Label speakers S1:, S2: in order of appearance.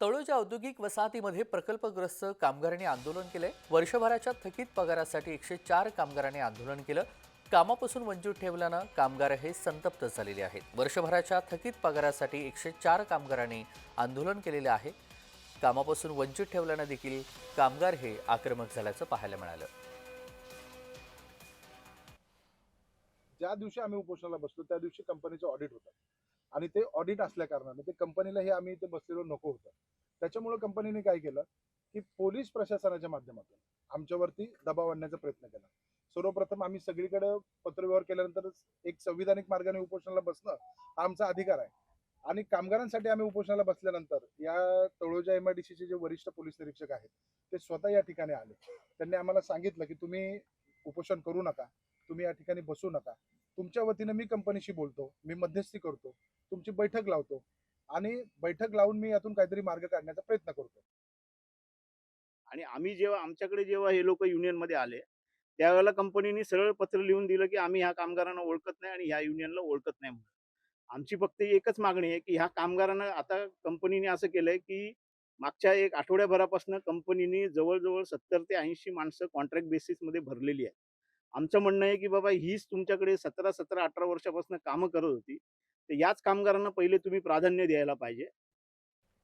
S1: तळोजा औद्योगिक वसाहतीमध्ये प्रकल्पग्रस्त कामगारांनी आंदोलन केलंय वर्षभराच्या थकीत पगारासाठी एकशे चार कामगारांनी आंदोलन केलं. कामापासून वंचित ठेवल्यानं कामगार हे संतप्त झालेले आहेत. वर्षभराच्या थकीत पगारासाठी एकशे चार कामगारांनी आंदोलन केलेले आहे. कामापासून वंचित ठेवल्यानं देखील कामगार हे आक्रमक झाल्याचं पाहायला मिळालं.
S2: ज्या दिवशी आम्ही उपोषणाला बसलो त्या दिवशी कंपनीचं ऑडिट होतं. आणि ते ऑडिट असल्या कारणाने ते कंपनीला हे आम्ही इथे बसलेलो नको होतं. त्याच्यामुळे कंपनीने काय केलं की पोलीस प्रशासनाच्या माध्यमातून आमच्यावरती दबाव आणण्याचा प्रयत्न केला. सर्वप्रथम आम्ही सगळीकडे पत्रव्यवहार केल्यानंतर एक संविधानिक मार्गाने उपोषणाला बसणं हा आमचा अधिकार आहे. आणि कामगारांसाठी आम्ही उपोषणाला बसल्यानंतर या तळोजा एमआयडीसीचे जे वरिष्ठ पोलीस निरीक्षक आहेत ते स्वतः या ठिकाणी आले. त्यांनी आम्हाला सांगितलं की तुम्ही उपोषण करू नका तुम्ही या ठिकाणी बसू नका. तुमच्या वतीनं मी कंपनीशी बोलतो मी मध्यस्थी करतो. तुमची बैठक लावतो. आणि बैठक लावून मी यातून काहीतरी मार्ग काढण्याचा प्रयत्न करतो.
S3: आणि आम्ही जेव्हा आमच्याकडे जेव्हा हे लोक युनियनमध्ये आले त्यावेळेला कंपनीने सरळ पत्र लिहून दिलं की आम्ही ह्या कामगारांना ओळखत नाही आणि ह्या युनियनला ओळखत नाही म्हणून. आमची फक्त एकच मागणी आहे की ह्या कामगारांना आता कंपनीने असं केलंय की मागच्या एक आठवड्याभरापासून कंपनीने जवळजवळ सत्तर ते ऐंशी माणसं कॉन्ट्रॅक्ट बेसिसमध्ये भरलेली आहेत. आमचं म्हणणं आहे की बाबा हीच तुमच्याकडे सतरा सतरा अठरा वर्षापासून कामं करत होती. तर याच कामगारांना पहिले तुम्ही प्राधान्य द्यायला पाहिजे.